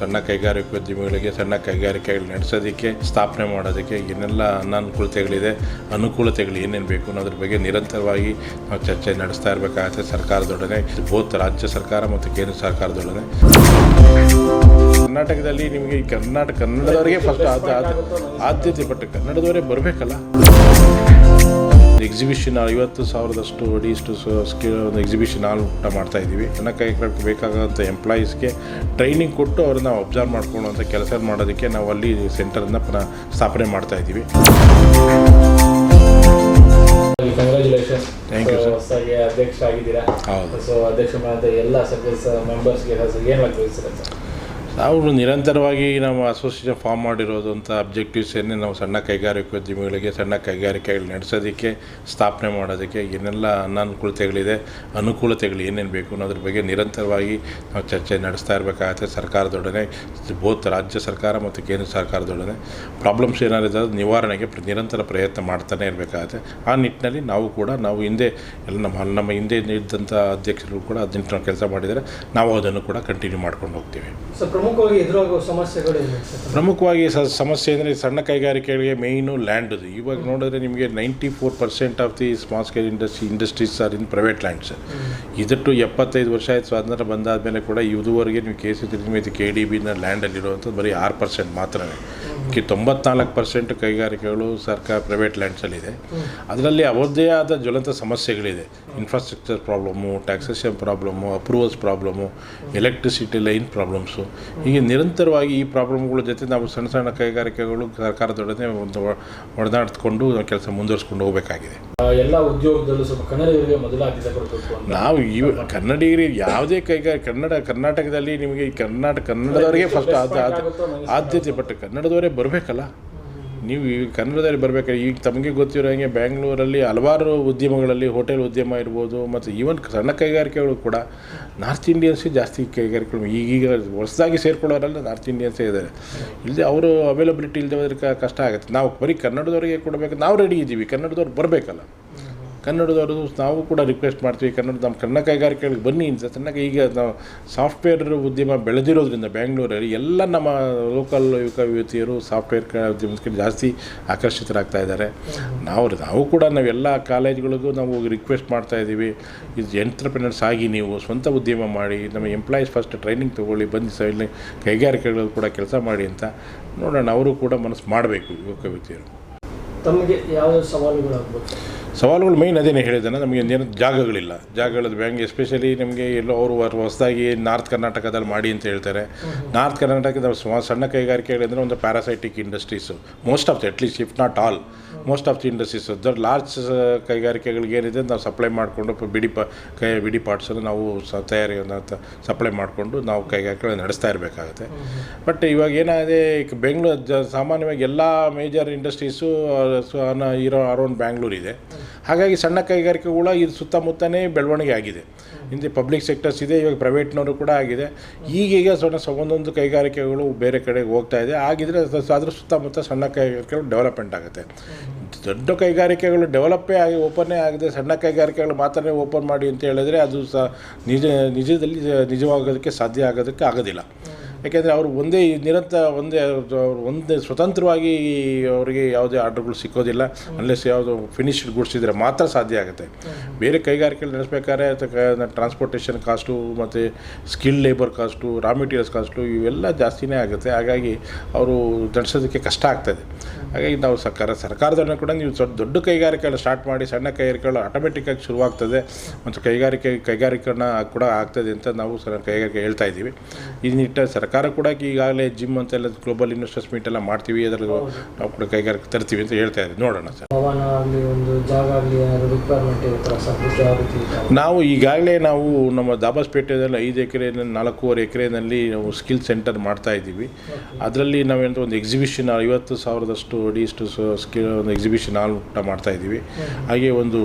ಸಣ್ಣ ಕೈಗಾರಿಕೋದ್ಯಮಿಗಳಿಗೆ ಸಣ್ಣ ಕೈಗಾರಿಕೆಗಳು ನಡೆಸೋದಕ್ಕೆ, ಸ್ಥಾಪನೆ ಮಾಡೋದಕ್ಕೆ ಏನೆಲ್ಲ ಅನಾನುಕೂಲತೆಗಳಿದೆ, ಅನುಕೂಲತೆಗಳು ಏನೇನು ಬೇಕು ಅನ್ನೋದ್ರ ಬಗ್ಗೆ ನಿರಂತರವಾಗಿ ನಾವು ಚರ್ಚೆ ನಡೆಸ್ತಾ ಇರಬೇಕಾಗತ್ತೆ ಸರ್ಕಾರದೊಡನೆ, ಬೋತ್ ರಾಜ್ಯ ಸರ್ಕಾರ ಮತ್ತು ಕೇಂದ್ರ ಸರ್ಕಾರದೊಡನೆ. ಕರ್ನಾಟಕದಲ್ಲಿ ನಿಮಗೆ ಕರ್ನಾಟಕ ಕನ್ನಡದವರಿಗೆ ಫಸ್ಟ್ ಆದ್ಯತೆ ಬಟ್ ಕನ್ನಡದವರೇ ಬರಬೇಕಲ್ಲ? ಎಕ್ಸಿಬಿಷನ್ ಐವತ್ತು ಸಾವಿರದಷ್ಟು ಅಡಿಯಷ್ಟು ಸ್ಕಿಲ್ ಒಂದು ಎಕ್ಸಿಬಿಷನ್ ಹಾಲ್ ಊಟ ಮಾಡ್ತಾ ಇದ್ದೀವಿ. ಸಣ್ಣ ಕೈಗಾರಿಕೆ ಬೇಕಾದಂಥ ಎಂಪ್ಲಾಯೀಸ್ಗೆ ಟ್ರೈನಿಂಗ್ ಕೊಟ್ಟು ಅವ್ರನ್ನ ಅಬ್ಸರ್ವ್ ಮಾಡ್ಕೊಳ್ಳುವಂಥ ಕೆಲಸ ಮಾಡೋದಕ್ಕೆ ನಾವು ಅಲ್ಲಿ ಸೆಂಟರನ್ನು ಪುನಃ ಸ್ಥಾಪನೆ ಮಾಡ್ತಾ ಇದ್ದೀವಿ. ಹೊಸದಾಗಿ ಅಧ್ಯಕ್ಷ ಆಗಿದ್ದೀರಾ ಹೌದು. ಸೊ ಅಧ್ಯಕ್ಷ ಮಾಡಿದ ಎಲ್ಲ ಸರ್ವಿಸ್ ಮೆಂಬರ್ಸ್ಗೆ ಏನು ಸರ್? ನಾವು ನಿರಂತರವಾಗಿ ನಾವು ಅಸೋಸಿಯೇಷನ್ ಫಾರ್ಮ್ ಮಾಡಿರೋದು ಅಂತ ಅಬ್ಜೆಕ್ಟಿವ್ಸ್ ಏನೇ ನಾವು ಸಣ್ಣ ಕೈಗಾರಿಕೋದ್ಯಮಿಗಳಿಗೆ ಸಣ್ಣ ಕೈಗಾರಿಕೆಗಳು ನಡೆಸೋದಕ್ಕೆ, ಸ್ಥಾಪನೆ ಮಾಡೋದಕ್ಕೆ ಏನೆಲ್ಲ ಅನಾನುಕೂಲತೆಗಳಿದೆ, ಅನುಕೂಲತೆಗಳು ಏನೇನು ಬೇಕು ಅನ್ನೋದ್ರ ಬಗ್ಗೆ ನಿರಂತರವಾಗಿ ನಾವು ಚರ್ಚೆ ನಡೆಸ್ತಾ ಇರಬೇಕಾಗತ್ತೆ ಸರ್ಕಾರದೊಡನೆ, ಬೋತ್ ರಾಜ್ಯ ಸರ್ಕಾರ ಮತ್ತು ಕೇಂದ್ರ ಸರ್ಕಾರದೊಡನೆ ಪ್ರಾಬ್ಲಮ್ಸ್ ಏನಾರಿದೆ ನಿವಾರಣೆಗೆ ನಿರಂತರ ಪ್ರಯತ್ನ ಮಾಡ್ತಾನೆ ಇರಬೇಕಾಗತ್ತೆ. ಆ ನಿಟ್ಟಿನಲ್ಲಿ ನಾವು ಕೂಡ, ನಾವು ಹಿಂದೆ ಎಲ್ಲ ನಮ್ಮ ನಮ್ಮ ಹಿಂದೆ ಇದ್ದಂಥ ಅಧ್ಯಕ್ಷರು ಕೂಡ ಹದಿನೆಂಟು ಕೆಲಸ ಮಾಡಿದರೆ ನಾವು ಅದನ್ನು ಕೂಡ ಕಂಟಿನ್ಯೂ ಮಾಡ್ಕೊಂಡು ಹೋಗ್ತೀವಿ. ಪ್ರಮುಖವಾಗಿ ಎದುರಾಗುವ ಸಮಸ್ಯೆಗಳು ಪ್ರಮುಖವಾಗಿ ಸ ಸಮಸ್ಯೆ ಅಂದರೆ ಸಣ್ಣ ಕೈಗಾರಿಕೆಗಳಿಗೆ ಮೇಯ್ನು ಲ್ಯಾಂಡ್ದು ಇವಾಗ ನೋಡಿದ್ರೆ ನಿಮಗೆ ninety four percent of the small scale industry industries are in private lands ಇದಟ್ಟು ಎಪ್ಪತ್ತೈದು ವರ್ಷ ಆಯ್ತು ಸ್ವಾತಂತ್ರ್ಯ ಬಂದಾದಮೇಲೆ ಕೂಡ ಇದುವರೆಗೆ ನೀವು ಕೆ ಸಿ ತಿರುಗಿ ಕೆ ಡಿ ಬಿನ ಲ್ಯಾಂಡಲ್ಲಿರುವಂಥದ್ದು ಬರೀ ಆರು ಪರ್ಸೆಂಟ್ ಮಾತ್ರವೇ ಕಿ ತೊಂಬತ್ನಾಲ್ಕು ಪರ್ಸೆಂಟ್ ಕೈಗಾರಿಕೆಗಳು ಸರ್ಕಾರ ಪ್ರೈವೇಟ್ ಲ್ಯಾಂಡ್ಸಲ್ಲಿದೆ ಅದರಲ್ಲಿ ಅವರದ್ದೇ ಆದ ಜ್ವಲಂತ ಸಮಸ್ಯೆಗಳಿದೆ. Infrastructure problem taxation problem approvals problem electricity line problems ಹೀಗೆ ನಿರಂತರವಾಗಿ ಈ ಪ್ರಾಬ್ಲಮ್ಗಳ ಜೊತೆ ನಾವು ಸಣ್ಣ ಸಣ್ಣ ಕೈಗಾರಿಕೆಗಳು ಸರ್ಕಾರದೊಡನೆ ಒಂದು ಒಡನಾಡ್ಕೊಂಡು ಕೆಲಸ ಮುಂದುವರಿಸ್ಕೊಂಡು ಹೋಗಬೇಕಾಗಿದೆ. ಎಲ್ಲ ಉದ್ಯೋಗದಲ್ಲೂ ಸ್ವಲ್ಪ ಕನ್ನಡಿಗರಿಗೆ ಮೊದಲ ಆದ್ಯತೆ ಕೊಡಬೇಕು ನಾವು ಈ ಕನ್ನಡಿಗರಿಗೆ ಯಾವುದೇ ಕೈಗಾರಿಕೆ ಕನ್ನಡ ಕರ್ನಾಟಕದಲ್ಲಿ ನಿಮಗೆ ಈ ಕರ್ನಾಟಕ ಕನ್ನಡದವರಿಗೆ ಫಸ್ಟ್ ಆದ್ಯತೆ ಬಟ್ ಕನ್ನಡದವರೇ ಬರಬೇಕಲ್ಲ? ನೀವು ಈಗ ಕನ್ನಡದಲ್ಲಿ ಬರಬೇಕು ಈಗ ತಮಗೆ ಗೊತ್ತಿರೋ ಹಾಗೆ ಬ್ಯಾಂಗ್ಳೂರಲ್ಲಿ ಹಲವಾರು ಉದ್ಯಮಗಳಲ್ಲಿ ಹೋಟೆಲ್ ಉದ್ಯಮ ಇರ್ಬೋದು, ಮತ್ತು ಈವನ್ ಸಣ್ಣ ಕೈಗಾರಿಕೆಗಳು ಕೂಡ ನಾರ್ತ್ ಇಂಡಿಯನ್ಸೇ ಜಾಸ್ತಿ ಕೈಗಾರಿಕೆಗಳು ಈಗೀಗ ಹೊಸದಾಗಿ ಸೇರ್ಕೊಳ್ಳೋರೆಲ್ಲ ನಾರ್ತ್ ಇಂಡಿಯನ್ಸೇ ಇದ್ದಾರೆ. ಇಲ್ಲದೆ ಅವರು ಅವೈಲಬಿಲಿಟಿ ಇಲ್ಲದೆ ಕಷ್ಟ ಆಗುತ್ತೆ. ನಾವು ಬರೀ ಕನ್ನಡದವರಿಗೆ ಕೊಡಬೇಕು, ನಾವು ರೆಡಿ ಇದ್ದೀವಿ. ಕನ್ನಡದವ್ರು ಬರಬೇಕಲ್ಲ. ಕನ್ನಡದವರು ನಾವು ಕೂಡ ರಿಕ್ವೆಸ್ಟ್ ಮಾಡ್ತೀವಿ, ಕನ್ನಡ ನಮ್ಮ ಕನ್ನಡ ಕೈಗಾರಿಕೆಗಳಿಗೆ ಬನ್ನಿ ಚೆನ್ನಾಗಿ ಈಗ ನಾವು ಸಾಫ್ಟ್ವೇರ್ ಉದ್ಯಮ ಬೆಳೆದಿರೋದ್ರಿಂದ ಬ್ಯಾಂಗ್ಳೂರಲ್ಲಿ ಎಲ್ಲ ನಮ್ಮ ಲೋಕಲ್ ಯುವಕ ಯುವತಿಯರು ಸಾಫ್ಟ್ವೇರ್ ಉದ್ಯಮಕ್ಕೆ ಜಾಸ್ತಿ ಆಕರ್ಷಿತರಾಗ್ತಾ ಇದ್ದಾರೆ. ನಾವು ನಾವು ಕೂಡ ನಾವೆಲ್ಲ ಕಾಲೇಜ್ಗಳಿಗೂ ನಾವು ರಿಕ್ವೆಸ್ಟ್ ಮಾಡ್ತಾ ಇದ್ದೀವಿ. ಇದು ಎಂಟ್ರಪ್ರಿನರ್ಸ್ ಆಗಿ ನೀವು ಸ್ವಂತ ಉದ್ಯಮ ಮಾಡಿ, ನಮ್ಮ ಎಂಪ್ಲಾಯೀಸ್ ಫಸ್ಟ್ ಟ್ರೈನಿಂಗ್ ತೊಗೊಳ್ಳಿ, ಬಂದು ಸ ಕೈಗಾರಿಕೆಗಳಲ್ಲಿ ಕೈಗಾರಿಕೆಗಳು ಕೂಡ ಕೆಲಸ ಮಾಡಿ ಅಂತ ನೋಡೋಣ. ಅವರು ಕೂಡ ಮನಸ್ಸು ಮಾಡಬೇಕು ಯುವಕ ಯುವತಿಯರು ತಮಗೆ ಯಾವ ಸವಾಲುಗಳು ಆಗ್ಬೇಕು ಸವಾಲುಗಳು ಮೈನ್ ಅದೇನೇ ಹೇಳಿದ್ದಾನೆ ನಮಗೆ ಏನು ಜಾಗಗಳಿಲ್ಲ. ಜಾಗಗಳದ್ದು ಬ್ಯಾಂಕ್ ಎಸ್ಪೆಷಲಿ ನಮಗೆ ಎಲ್ಲೋ ಅವರು ಹೊಸದಾಗಿ ನಾರ್ತ್ ಕರ್ನಾಟಕದಲ್ಲಿ ಮಾಡಿ ಅಂತ ಹೇಳ್ತಾರೆ. ನಾರ್ತ್ ಕರ್ನಾಟಕದ ಸಣ್ಣ ಕೈಗಾರಿಕೆಗಳಂದರೆ ಒಂದು parasitic industries most of the at least if not all most of the industries ದೊಡ್ಡ ಲಾರ್ಜ್ ಕೈಗಾರಿಕೆಗಳಿಗೆ ಏನಿದೆ ನಾವು ಸಪ್ಲೈ ಮಾಡಿಕೊಂಡು ಬಿಡಿ ಪ ಕೈ ಬಿಡಿ ಪಾರ್ಟ್ಸನ್ನು ನಾವು ಸ ತಯಾರಿಯನ್ನು ಸಪ್ಲೈ ಮಾಡಿಕೊಂಡು ನಾವು ಕೈಗಾರಿಕೆಗಳನ್ನ ನಡೆಸ್ತಾ ಇರಬೇಕಾಗುತ್ತೆ. ಬಟ್ ಇವಾಗ ಏನಾಗಿದೆ ಈಗ ಬೆಂಗಳೂರು ಜ ಸಾಮಾನ್ಯವಾಗಿ ಎಲ್ಲ ಮೇಜರ್ ಇಂಡಸ್ಟ್ರೀಸು ಇರೋ ಅರೌಂಡ್ ಬ್ಯಾಂಗ್ಳೂರಿದೆ ಹಾಗಾಗಿ ಸಣ್ಣ ಕೈಗಾರಿಕೆಗಳ ಇದು ಸುತ್ತಮುತ್ತನೇ ಬೆಳವಣಿಗೆ ಆಗಿದೆ. ಹಿಂದೆ ಪಬ್ಲಿಕ್ ಸೆಕ್ಟರ್ಸ್ ಇದೆ, ಇವಾಗ ಪ್ರೈವೇಟ್ನವರು ಕೂಡ ಆಗಿದೆ. ಈಗೀಗ ಸಣ್ಣ ಒಂದೊಂದು ಕೈಗಾರಿಕೆಗಳು ಬೇರೆ ಕಡೆಗೆ ಹೋಗ್ತಾ ಇದೆ. ಆಗಿದ್ರೆ ಅದ್ರ ಸುತ್ತಮುತ್ತ ಸಣ್ಣ ಕೈಗಾರಿಕೆಗಳು ಡೆವಲಪ್ಮೆಂಟ್ ಆಗುತ್ತೆ. ದೊಡ್ಡ ಕೈಗಾರಿಕೆಗಳು ಡೆವಲಪ್ಪೇ ಆಗಿ ಓಪನ್ನೇ ಆಗಿದೆ. ಸಣ್ಣ ಕೈಗಾರಿಕೆಗಳು ಮಾತ್ರ ಓಪನ್ ಮಾಡಿ ಅಂತ ಹೇಳಿದ್ರೆ ಅದು ಸಹ ನಿಜ, ನಿಜದಲ್ಲಿ ನಿಜವಾಗೋದಕ್ಕೆ ಸಾಧ್ಯ ಆಗೋದಕ್ಕೆ ಆಗೋದಿಲ್ಲ. ಯಾಕೆಂದರೆ ಅವರು ಒಂದೇ ನಿರಂತರ ಒಂದೇ ಒಂದೇ ಸ್ವತಂತ್ರವಾಗಿ ಅವರಿಗೆ ಯಾವುದೇ ಆರ್ಡರ್ಗಳು ಸಿಕ್ಕೋದಿಲ್ಲ. ಅನ್ಲೆಸ್ ಯಾವುದು ಫಿನಿಶ್ಡ್ ಗುಡ್ಸ್ ಇದ್ದರೆ ಮಾತ್ರ ಸಾಧ್ಯ ಆಗುತ್ತೆ. ಬೇರೆ ಕೈಗಾರಿಕೆಗಳು ನಡೆಸ್ಬೇಕಾದ್ರೆ ಟ್ರಾನ್ಸ್ಪೋರ್ಟೇಷನ್ ಕಾಸ್ಟು ಮತ್ತು skill labour cost raw materials cost ಇವೆಲ್ಲ ಜಾಸ್ತಿನೇ ಆಗುತ್ತೆ. ಹಾಗಾಗಿ ಅವರು ನಡೆಸೋದಕ್ಕೆ ಕಷ್ಟ ಆಗ್ತದೆ. ಹಾಗಾಗಿ ನಾವು ಸರ್ಕಾರ ಸರ್ಕಾರದವ್ರನ್ನ ಕೂಡ ನೀವು ದೊಡ್ಡ ದೊಡ್ಡ ಕೈಗಾರಿಕೆಗಳು ಸ್ಟಾರ್ಟ್ ಮಾಡಿ ಸಣ್ಣ ಕೈಗಾರಿಕೆಗಳು ಆಟೋಮೆಟಿಕ್ಕಾಗಿ ಶುರುವಾಗ್ತದೆ. ಮತ್ತು ಕೈಗಾರಿಕೆ ಕೈಗಾರಿಕೆನ ಕೂಡ ಆಗ್ತದೆ ಅಂತ ನಾವು ಸರ್ ಕೈಗಾರಿಕೆ ಹೇಳ್ತಾ ಇದ್ದೀವಿ. ಈ ನಿಟ್ಟಿನಲ್ಲಿ ಸರ್ಕಾರ ಕೂಡ ಈಗಾಗಲೇ ಜಿಮ್ ಅಂತೆಲ್ಲ ಗ್ಲೋಬಲ್ ಇನ್ವೆಸ್ಟರ್ಸ್ ಮೀಟ್ ಎಲ್ಲ ಮಾಡ್ತೀವಿ. ಅದರಲ್ಲಿ ನಾವು ಕೂಡ ಕೈಗಾರಿಕೆ ತರ್ತೀವಿ ಅಂತ ಹೇಳ್ತಾ ಇದ್ದೀವಿ. ನೋಡೋಣ ಸರ್. ಒಂದು ಜಾಗ ನಾವು ಈಗಾಗಲೇ ನಾವು ನಮ್ಮ ದಾಬಾಸ್ಪೇಟೆಯಲ್ಲಿ ಐದು ಎಕರೆ ನಾಲ್ಕೂವರೆ ಎಕರೆನಲ್ಲಿ ನಾವು ಸ್ಕಿಲ್ ಸೆಂಟರ್ ಮಾಡ್ತಾ ಇದ್ದೀವಿ. ಅದರಲ್ಲಿ ನಾವೇನು ಒಂದು ಎಕ್ಸಿಬಿಷನ್ ಐವತ್ತು ಸಾವಿರದಷ್ಟು ಅಡಿಷ್ಟು ಸ್ಕಿಲ್ ಒಂದು ಎಕ್ಸಿಬಿಷನ್ ಹಾಲ್ ಊಟ ಮಾಡ್ತಾ ಇದ್ದೀವಿ. ಹಾಗೆ ಒಂದು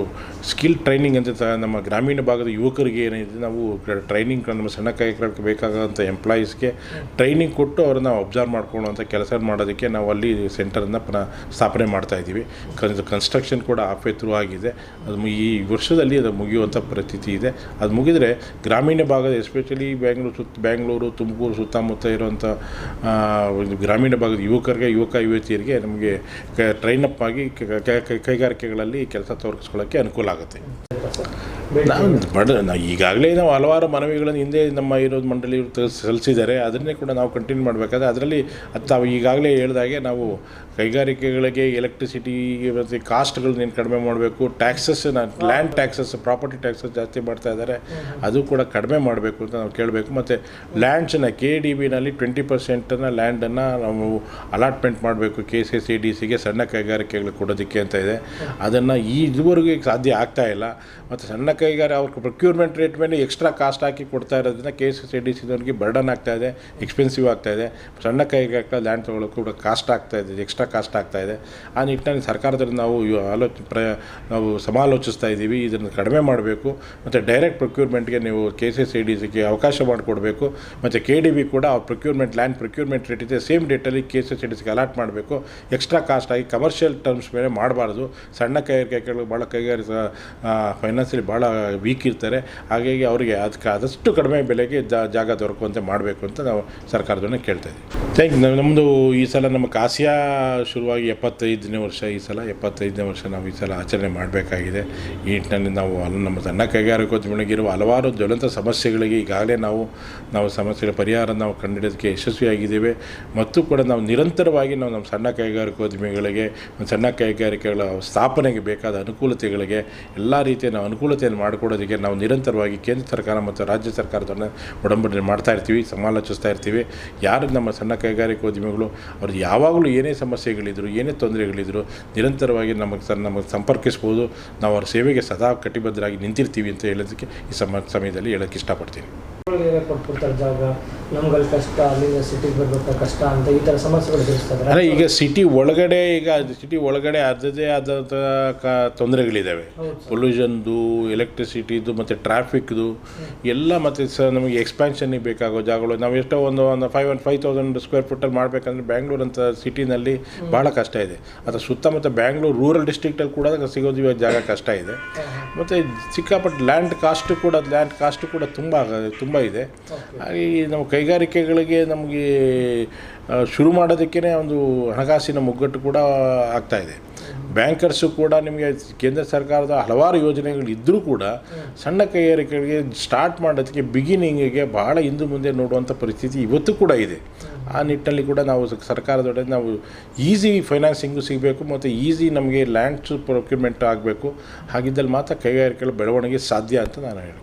ಸ್ಕಿಲ್ ಟ್ರೈನಿಂಗ್ ಅಂತ ನಮ್ಮ ಗ್ರಾಮೀಣ ಭಾಗದ ಯುವಕರಿಗೆ ಏನಿದೆ, ನಾವು ಟ್ರೈನಿಂಗ್ ನಮ್ಮ ಸಣ್ಣ ಕೈಗಾರಿಕೆ ಬೇಕಾದಂಥ ಎಂಪ್ಲಾಯೀಸ್ಗೆ ಟ್ರೈನಿಂಗ್ ಕೊಟ್ಟು ಅವ್ರನ್ನ ಅಬ್ಸರ್ವ್ ಮಾಡ್ಕೊಳ್ಳುವಂಥ ಕೆಲಸ ಮಾಡೋದಕ್ಕೆ ನಾವು ಅಲ್ಲಿ ಸೆಂಟರನ್ನು ಪುನಃ ಸ್ಥಾಪನೆ ಮಾಡ್ತಾ ಇದ್ದೀವಿ. ಕನ್ಸ್ಟ್ರಕ್ಷನ್ ಕೂಡ ಆಫೇ ಥ್ರೂ ಆಗಿದೆ. ಅದು ಈ ವರ್ಷದಲ್ಲಿ ಅದು ಮುಗಿಯುವಂಥ ಪರಿಸ್ಥಿತಿ ಇದೆ. ಅದು ಮುಗಿದರೆ ಗ್ರಾಮೀಣ ಭಾಗದ ಎಸ್ಪೆಷಲಿ ಬ್ಯಾಂಗ್ಳೂರು ಸುತ್ತ ಬ್ಯಾಂಗ್ಳೂರು ತುಮಕೂರು ಸುತ್ತಮುತ್ತ ಇರುವಂಥ ಗ್ರಾಮೀಣ ಭಾಗದ ಯುವಕರಿಗೆ, ಯುವಕ ಯುವತಿಯರಿಗೆ ನಮಗೆ ಟ್ರೈನಪ್ ಆಗಿ ಕೈಗಾರಿಕೆಗಳಲ್ಲಿ ಕೆಲಸ ತೊಡಗಿಸ್ಕೊಳ್ಳೋಕ್ಕೆ ಅನುಕೂಲ ಆಗುತ್ತೆ. ಬಡ ಈಗಾಗಲೇ ನಾವು ಹಲವಾರು ಮನವಿಗಳನ್ನು ಹಿಂದೆ ನಮ್ಮ ಇರೋದು ಮಂಡಳಿ ಸಲ್ಲಿಸಿದ್ದಾರೆ. ಅದನ್ನೇ ಕೂಡ ನಾವು ಕಂಟಿನ್ಯೂ ಮಾಡಬೇಕಾದ್ರೆ ಅದರಲ್ಲಿ ಅದು ತಾವು ಈಗಾಗಲೇ ಹೇಳಿದಾಗೆ ನಾವು ಕೈಗಾರಿಕೆಗಳಿಗೆ ಎಲೆಕ್ಟ್ರಿಸಿಟಿ ಮತ್ತು ಕಾಸ್ಟ್ಗಳನ್ನೇನು ಕಡಿಮೆ ಮಾಡಬೇಕು taxes land taxes property taxes ಜಾಸ್ತಿ ಮಾಡ್ತಾ ಇದ್ದಾರೆ ಅದು ಕೂಡ ಕಡಿಮೆ ಮಾಡಬೇಕು ಅಂತ ನಾವು ಕೇಳಬೇಕು. ಮತ್ತು ಲ್ಯಾಂಡ್ಸನ್ನ ಕೆ ಡಿ ಬಿನಲ್ಲಿ ಟ್ವೆಂಟಿ ಪರ್ಸೆಂಟನ್ನು ಲ್ಯಾಂಡನ್ನು ನಾವು ಅಲಾಟ್ಮೆಂಟ್ ಮಾಡಬೇಕು ಕೆ ಸಿ ಸಿ ಡಿ ಸಿಗೆ ಸಣ್ಣ ಕೈಗಾರಿಕೆಗಳು ಕೊಡೋದಕ್ಕೆ ಅಂತ ಇದೆ. ಅದನ್ನು ಈ ಇದುವರೆಗೂ ಸಾಧ್ಯ ಆಗ್ತಾ ಇಲ್ಲ. ಮತ್ತು ಸಣ್ಣ ಕೈಗಾರ ಅವ್ರ ಪ್ರೊಕ್ಯೂರ್ಮೆಂಟ್ ರೇಟ್ ಮೇಲೆ ಎಕ್ಸ್ಟ್ರಾ ಕಾಸ್ಟ್ ಹಾಕಿ ಕೊಡ್ತಾ ಇರೋದ್ರಿಂದ ಕೆ ಸಿ ಸಿ ಡಿ ಸಿದವ್ರಿಗೆ ಬರ್ಡನ್ ಆಗ್ತಾ ಇದೆ ಎಕ್ಸ್ಪೆನ್ಸಿವ್ ಇದೆ. ಸಣ್ಣ ಕೈಗಾರಿಕೆ ಲ್ಯಾಂಡ್ ತೊಗೊಳ್ಳೋಕೆ ಕೂಡ ಕಾಸ್ಟ್ ಆಗ್ತಾ ಇದೆ ಎಕ್ಸ್ಟ್ರಾ ಆಗ್ತಾ ಇದೆ. ಆ ನಿಟ್ಟಿನಲ್ಲಿ ಸರ್ಕಾರದಲ್ಲಿ ನಾವು ಆಲೋಚ ಪ್ರ ನಾವು ಸಮಾಲೋಚಿಸ್ತಾ ಇದ್ದೀವಿ. ಇದನ್ನು ಕಡಿಮೆ ಮಾಡಬೇಕು. ಮತ್ತು ಡೈರೆಕ್ಟ್ ಪ್ರೊಕ್ಯೂರ್ಮೆಂಟ್ಗೆ ನೀವು ಕೆ ಸಿ ಸಿ ಡಿ ಸಿಗೆ ಅವಕಾಶ ಮಾಡಿಕೊಡ್ಬೇಕು. ಮತ್ತು ಕೆ ಡಿ ಬಿ ಕೂಡ ಆ ಪ್ರೊಕ್ಯೂರ್ಮೆಂಟ್, ಲ್ಯಾಂಡ್ ಪ್ರೊಕ್ಯೂರ್ಮೆಂಟ್ ರೇಟ್ ಇದೆ. ಸೇಮ್ ಡೇಟಲ್ಲಿ ಕೆ ಸಿ ಸಿ ಡಿ ಸಿಗೆ ಅಲಾಟ್ ಮಾಡಬೇಕು. ಎಕ್ಸ್ಟ್ರಾ ಕಾಸ್ಟ್ ಆಗಿ ಕಮರ್ಷಿಯಲ್ ಟರ್ಮ್ಸ್ ಮೇಲೆ ಮಾಡಬಾರ್ದು. ಸಣ್ಣ ಕೈಗಾರಿಕೆಗಳು ಭಾಳ ಕೈಗಾರಿಕೆ ಫೈನಾನ್ಸಿಯಲಿ ಭಾಳ ವೀಕ್ ಇರ್ತಾರೆ. ಹಾಗಾಗಿ ಅವರಿಗೆ ಅದಕ್ಕೆ ಆದಷ್ಟು ಕಡಿಮೆ ಬೆಲೆಗೆ ಜಾಗ ದೊರಕುವಂತೆ ಮಾಡಬೇಕು ಅಂತ ನಾವು ಸರ್ಕಾರದನ್ನ ಕೇಳ್ತಾ ಇದ್ದೀವಿ. ಥ್ಯಾಂಕ್ ನಮ್ಮದು ಈ ಸಲ ನಮ್ಮ ಕಾಸಿಯಾ ಶುರುವಾಗಿ ಎಪ್ಪತ್ತೈದನೇ ವರ್ಷ ಈ ಸಲ, ಎಪ್ಪತ್ತೈದನೇ ವರ್ಷ ನಾವು ಈ ಸಲ ಆಚರಣೆ ಮಾಡಬೇಕಾಗಿದೆ. ಈ ನಿಟ್ಟಿನಲ್ಲಿ ನಾವು ನಮ್ಮ ಸಣ್ಣ ಕೈಗಾರಿಕೋದ್ಯಮಿಗಳಿರುವ ಹಲವಾರು ಜ್ವಲಂತ ಸಮಸ್ಯೆಗಳಿಗೆ ಈಗಾಗಲೇ ನಾವು ನಾವು ಸಮಸ್ಯೆಗಳ ಪರಿಹಾರ ನಾವು ಕಂಡುಹಿಡಿಯೋದಕ್ಕೆ ಯಶಸ್ವಿಯಾಗಿದ್ದೇವೆ. ಮತ್ತು ಕೂಡ ನಾವು ನಿರಂತರವಾಗಿ ನಾವು ನಮ್ಮ ಸಣ್ಣ ಕೈಗಾರಿಕೋದ್ಯಮಿಗಳಿಗೆ ಸಣ್ಣ ಕೈಗಾರಿಕೆಗಳ ಸ್ಥಾಪನೆಗೆ ಬೇಕಾದ ಅನುಕೂಲತೆಗಳಿಗೆ, ಎಲ್ಲ ರೀತಿಯ ನಾವು ಅನುಕೂಲತೆಯನ್ನು ಮಾಡಿಕೊಡೋದಕ್ಕೆ ನಾವು ನಿರಂತರವಾಗಿ ಕೇಂದ್ರ ಸರ್ಕಾರ ಮತ್ತು ರಾಜ್ಯ ಸರ್ಕಾರದೊಡನೆ ಒಡಂಬಡಿಕೆ ಮಾಡ್ತಾ ಇರ್ತೀವಿ, ಸಮಾಲೋಚಿಸ್ತಾ ಇರ್ತೀವಿ. ಯಾರು ನಮ್ಮ ಸಣ್ಣ ಕೈಗಾರಿಕೋದ್ಯಮಿಗಳು ಅವ್ರದ್ದು ಯಾವಾಗಲೂ ಏನೇ ಸಮಸ್ಯೆಗಳಿದ್ರು, ಏನೇ ತೊಂದರೆಗಳಿದ್ರು, ನಿರಂತರವಾಗಿ ನಮಗೆ ಸರ್ ನಮಗೆ ಸಂಪರ್ಕಿಸ್ಬೋದು. ನಾವು ಅವ್ರ ಸೇವೆಗೆ ಸದಾ ಕಟಿಬದ್ಧರಾಗಿ ನಿಂತಿರ್ತೀವಿ ಅಂತ ಹೇಳೋದಕ್ಕೆ ಈ ಸಮ, ಸಮಯದಲ್ಲಿ ಹೇಳೋಕ್ಕೆ ಇಷ್ಟಪಡ್ತೀನಿ. ಕೊಟ್ಬಿಡ್ತಾರೆ ಜಾಗ ನಮ್ಗಲ್ಲಿ ಕಷ್ಟ ಅಲ್ಲಿಂದ ಸಿಟಿಗೆ ಬರ್ಬೇಕು ಕಷ್ಟ ಅಂತ ಈ ಥರ ಸಮಸ್ಯೆಗಳು ಎದುರಿಸ್ತಾರೆ. ಅಂದರೆ ಈಗ ಸಿಟಿ ಒಳಗಡೆ ಈಗ ಸಿಟಿ ಒಳಗಡೆ ಅದದೇ ಆದ ತೊಂದರೆಗಳಿದ್ದಾವೆ. ಪೊಲ್ಯೂಷನ್ದು ಎಲೆಕ್ಟ್ರಿಸಿಟಿದು ಮತ್ತು ಟ್ರಾಫಿಕ್ದು ಎಲ್ಲ ಮತ್ತು ಸ ನಮಗೆ ಎಕ್ಸ್ಪ್ಯಾನ್ಷನ್ನಿಗೆ ಬೇಕಾಗೋ ಜಾಗಗಳು. ನಾವು ಎಷ್ಟೋ ಒಂದು ಒಂದು five one five thousand square ಫುಟ್ಟಲ್ಲಿ ಮಾಡಬೇಕಂದ್ರೆ ಬ್ಯಾಂಗ್ಳೂರ್ ಅಂತ ಸಿಟಿನಲ್ಲಿ ಭಾಳ ಕಷ್ಟ ಇದೆ. ಅದರ ಸುತ್ತಮುತ್ತ ಬ್ಯಾಂಗ್ಳೂರು ರೂರಲ್ ಡಿಸ್ಟ್ರಿಕ್ಟಲ್ಲಿ ಕೂಡ ಸಿಗೋದು ಜಾಗ ಕಷ್ಟ ಇದೆ. ಮತ್ತು ಸಿಕ್ಕಾಪಟ್ಟೆ ಲ್ಯಾಂಡ್ ಕಾಸ್ಟು ಕೂಡ ಲ್ಯಾಂಡ್ ಕಾಸ್ಟು ಕೂಡ ತುಂಬ ತುಂಬ ಇದೆ. ಹಾಗೆ ನಮ್ಮ ಕೈಗಾರಿಕೆಗಳಿಗೆ ನಮಗೆ ಶುರು ಮಾಡೋದಕ್ಕೇ ಒಂದು ಹಣಕಾಸಿನ ಮುಗ್ಗಟ್ಟು ಕೂಡ ಆಗ್ತಾ ಇದೆ. ಬ್ಯಾಂಕರ್ಸು ಕೂಡ ನಿಮಗೆ ಕೇಂದ್ರ ಸರ್ಕಾರದ ಹಲವಾರು ಯೋಜನೆಗಳು ಇದ್ದರೂ ಕೂಡ ಸಣ್ಣ ಕೈಗಾರಿಕೆಗಳಿಗೆ ಸ್ಟಾರ್ಟ್ ಮಾಡೋದಕ್ಕೆ ಬಿಗಿನಿಂಗಿಗೆ ಬಹಳ ಹಿಂದೆ ಮುಂದೆ ನೋಡುವಂಥ ಪರಿಸ್ಥಿತಿ ಇವತ್ತು ಕೂಡ ಇದೆ. ಆ ನಿಟ್ಟಿನಲ್ಲಿ ಕೂಡ ನಾವು ಸರ್ಕಾರದೊಡನೆ ಸರ್ಕಾರದೊಡೆ ನಾವು ಈಸಿ ಫೈನಾನ್ಸಿಂಗು ಸಿಗಬೇಕು ಮತ್ತು ಈಸಿ ನಮಗೆ ಲ್ಯಾಂಡ್ಸು ಪ್ರೊಕ್ಯೂರ್ಮೆಂಟ್ ಆಗಬೇಕು. ಹಾಗಿದ್ದಲ್ಲಿ ಮಾತ್ರ ಕೈಗಾರಿಕೆಗಳ ಬೆಳವಣಿಗೆ ಸಾಧ್ಯ ಅಂತ ನಾನು ಹೇಳಿ